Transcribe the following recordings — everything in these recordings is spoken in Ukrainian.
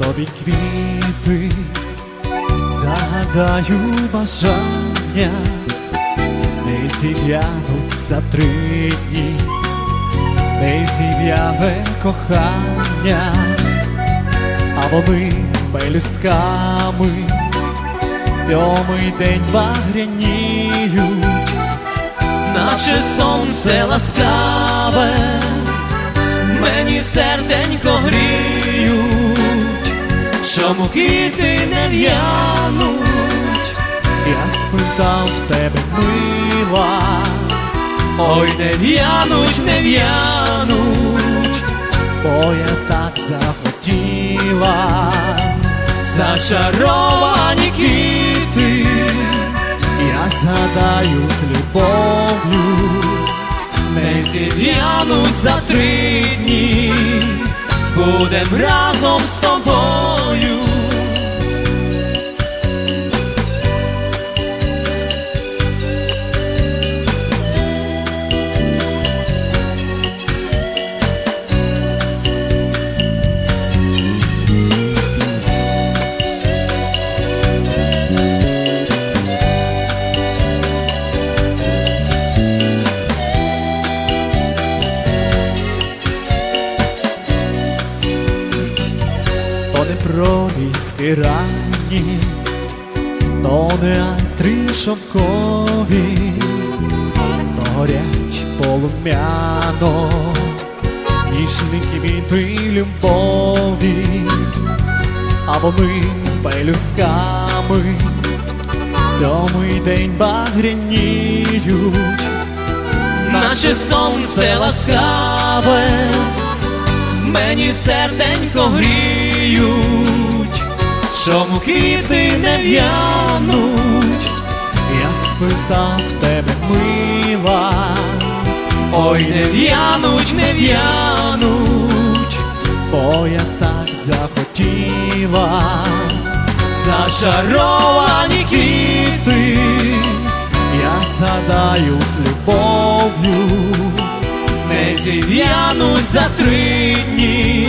Тобі квіти, загадаю бажання, не зів'януть за три дні, не зів'яне кохання, а вони пелюстками сьомий день багряніють, наче сонце ласкаве, мені серденько гріють, чому квіти не в'януть, я спитав в тебе мила, ой, не в'януть, не в'януть, бо я так захотіла, зачаровані квіти, я згадаю з любов'ю. Не зів'януть за три дні, будем разом з тобою. Проліски ранні, то не айстри шовкові, то горять полум'яно, ніжні квіти любові, а вони пелюстками сьомий день багряніють, наче сонце ласкаве мені серденько гріють, чому квіти не в'януть, я спитав тебе мила, ой, не в'януть, не в'януть, бо я так захотіла, зачаровані квіти, я згадаю з любов'ю. Не зів'януть за три дні,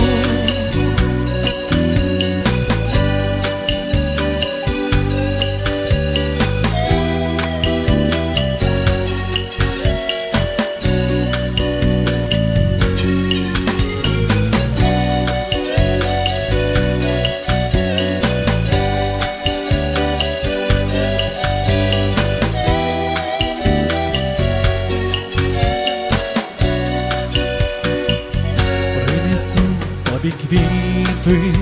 Квіти,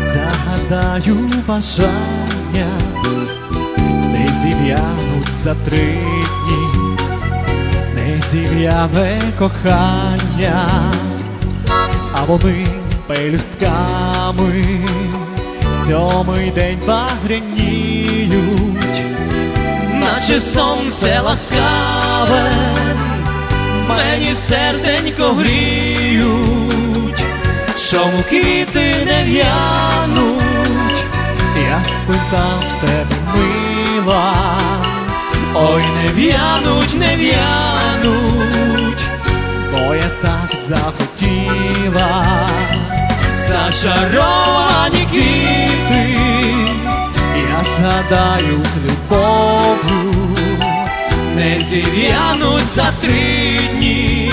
загадаю бажання, не зів'януть за три дні, не зів'яне кохання, а вони пелюстками. Сьомий день багряніють, наче сонце ласкаве. Мені серденько гріють, чому квіти не в'януть, я спитав тебе мила, ой, не в'януть, не в'януть, бо я так захотіла, зачаровані квіти, я згадаю з любов'ю. Не зів'януть за три дні,